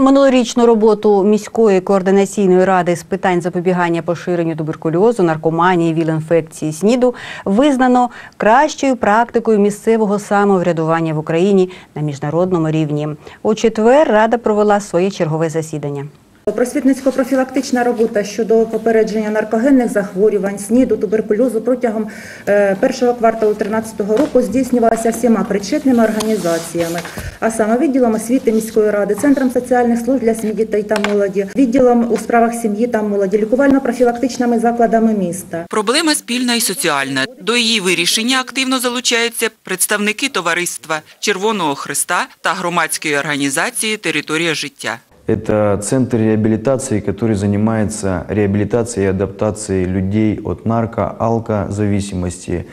Минулорічну роботу міської координаційної ради з питань запобігання поширенню туберкульозу, наркоманії, віл-інфекції СНІДу визнано кращою практикою місцевого самоврядування в Україні на міжнародному рівні. У четвер рада провела своє чергове засідання. Просвітницько-профілактична робота щодо попередження наркогенних захворювань, СНІДу, туберкульозу протягом е, першого кварталу 2013 року здійснювалася всіма причетними організаціями, а саме відділом освіти міської ради, центром соціальних служб для сім'ї дітей та молоді, відділом у справах сім'ї та молоді, лікувально-профілактичними закладами міста. Проблема спільна і соціальна. До її вирішення активно залучаються представники товариства Червоного Христа та громадської організації Територія життя. Это центр реабилитации, который занимается реабилитацией и адаптацией людей от нарко, алкозависимости.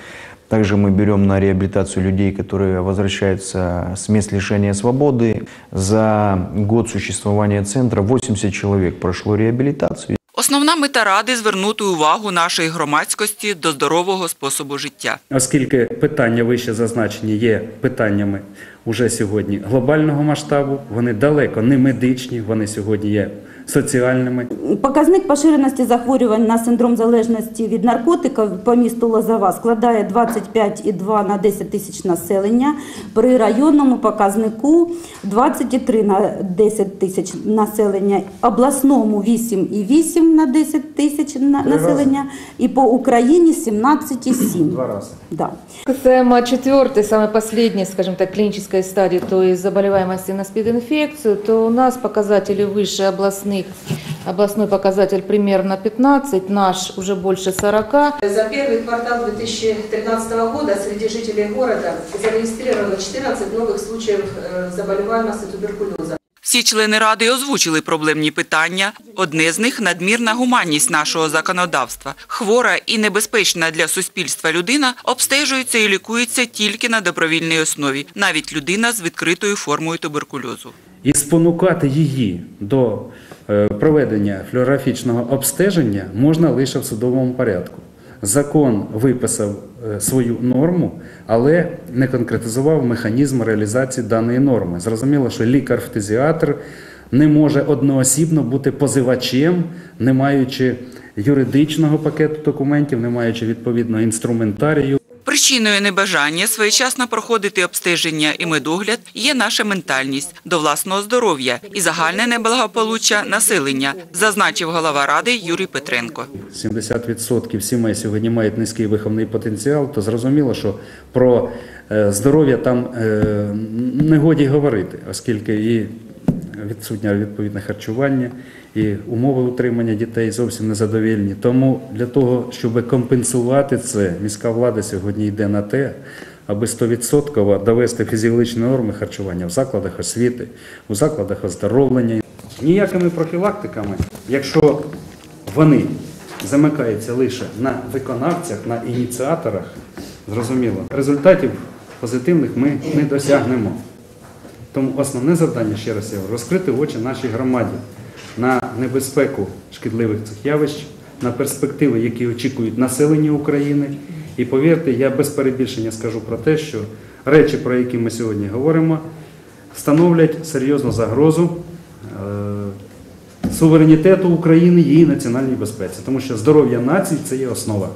Также мы берем на реабилитацию людей, которые возвращаются с мест лишения свободы. За год существования центра 80 человек прошло реабилитацию. Основна мета ради звернути увагу нашої громадськості до здорового способу життя. Оскільки питання вище зазначені є питаннями уже сьогодні глобального масштабу, вони далеко не медичні, вони сьогодні є соціальними. Показник поширеності захворювань на синдром залежності від наркотика по місту Лозова складає 25,2 на 10 тисяч населення. При районному показнику 23 на 10 тисяч населення, обласному 8,8 на 10 тисяч населення і по Україні 17,7. Два рази. Да. Касаемо четвертой, самой последней, скажем так, клинической стадии, то есть заболеваемости на СПИД-инфекцию, то у нас показатели выше областных. Областной показатель примерно 15, наш уже больше 40. За первый квартал 2013 года среди жителей города зарегистрировано 14 новых случаев э, заболеваемости туберкулеза. Всі члени ради озвучили проблемні питання. Одне з них – надмірна гуманність нашого законодавства. Хвора і небезпечна для суспільства людина обстежується і лікується тільки на добровільній основі, навіть людина з відкритою формою туберкульозу. І спонукати її до е, проведення флюорографічного обстеження можна лише в судовому порядку. Закон виписав е, свою норму, але не конкретизував механізм реалізації даної норми. Зрозуміло, що лікар-фтизіатр не може одноосібно бути позивачем, не маючи юридичного пакету документів, не маючи відповідного інструментарію. Причиною небажання своєчасно проходити обстеження і медогляд є наша ментальність до власного здоров'я і загальне неблагополуччя населення, зазначив голова ради Юрій Петренко. 70% сімей сьогодні мають низький виховний потенціал, то зрозуміло, що про е, здоров'я там е, не годі говорити, оскільки і відсутнє відповідне харчування, і умови утримання дітей зовсім незадовільні. Тому для того, щоб компенсувати це, міська влада сьогодні йде на те, аби 100% довести фізіологічні норми харчування в закладах освіти, у закладах оздоровлення. Ніякими профілактиками, якщо вони замикаються лише на виконавцях, на ініціаторах, зрозуміло, результатів позитивних ми не досягнемо. Тому основне завдання, ще раз я говорю, розкрити очі нашій громаді на небезпеку шкідливих цих явищ, на перспективи, які очікують населення України. І повірте, я без перебільшення скажу про те, що речі, про які ми сьогодні говоримо, становлять серйозну загрозу е, суверенітету України, її національній безпеці, тому що здоров'я нації це є основа.